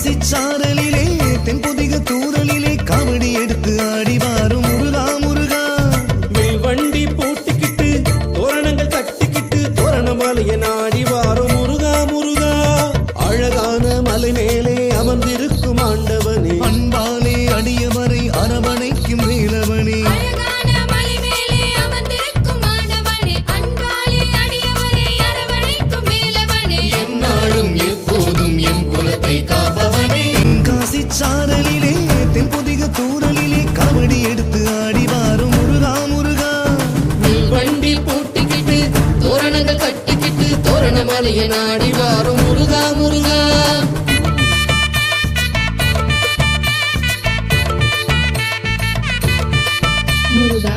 பாசி சாரலிலே தென்பொதிக தூரலிலே காவடி எடுத்து ஆடி முருகா முருகா. வெல் வண்டி போட்டுக்கிட்டு தோரணங்கள் கட்டிக்கிட்டு தோரண மாலைய நாடி தூரலிலே காவடி எடுத்து ஆடி வாரும் முருகா முருகா. வண்டி பூட்டிக்கிட்டு தோரணங்கள் கட்டிக்கிட்டு தோரண மலையை நாடி வாரும் முருகா முருகா. முருகா